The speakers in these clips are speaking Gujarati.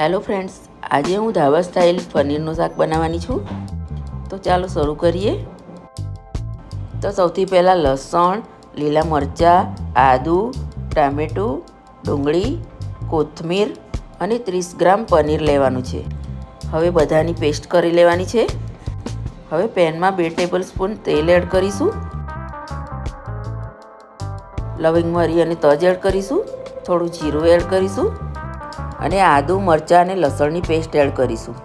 હેલો ફ્રેન્ડ્સ આજે હું ધાબા સ્ટાઇલ પનીરનું શાક બનાવવાની છું. તો ચાલો શરૂ કરીએ. તો સૌથી પહેલાં લસણ, લીલા મરચાં, આદુ, ટામેટું, ડુંગળી, કોથમીર અને ત્રીસ ગ્રામ પનીર લેવાનું છે. હવે બધાની પેસ્ટ કરી લેવાની છે. હવે પેનમાં બે ટેબલ સ્પૂન તેલ એડ કરીશું. લવિંગ મરી અને તજ એડ કરીશું. થોડું જીરું એડ કરીશું. અને આદુ, મરચાં અને લસણની પેસ્ટ એડ કરીશું.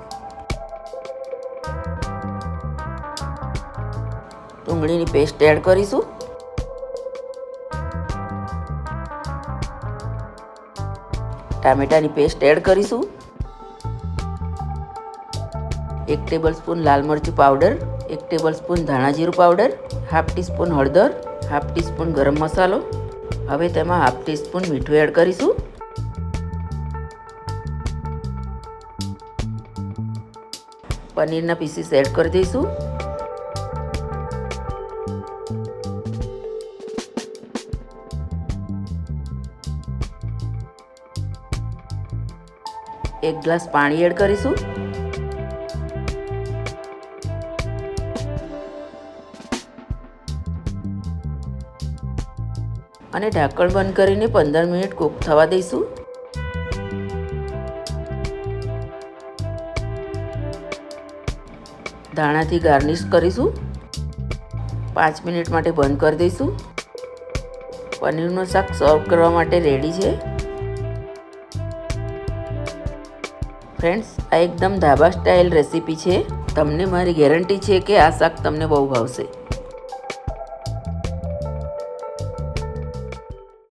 ડુંગળીની પેસ્ટ એડ કરીશું. ટામેટાની પેસ્ટ એડ કરીશું. એક ટેબલ સ્પૂન લાલ મરચું પાવડર, એક ટેબલ સ્પૂન ધાણા જીરું પાવડર, હાફ ટીસ્પૂન હળદર, હાફ ટીસ્પૂન ગરમ મસાલો. હવે તેમાં હાફ ટીસ્પૂન મીઠું એડ કરીશું. પનીરના પીસીસ એડ કરી દઈશું. એક ગ્લાસ પાણી એડ કરીશું. અને ઢાંકણ બંધ કરીને પંદર મિનિટ કૂક થવા દઈશું. ધાણાથી ગાર્નિશ કરીશું. પાંચ મિનિટ માટે બંધ કરી દઈશું. પનીરનું શાક સર્વ કરવા માટે રેડી છે. ફ્રેન્ડ્સ, આ એકદમ ધાબા સ્ટાઇલ રેસીપી છે. તમને મારી ગેરંટી છે કે આ શાક તમને બહુ ભાવશે.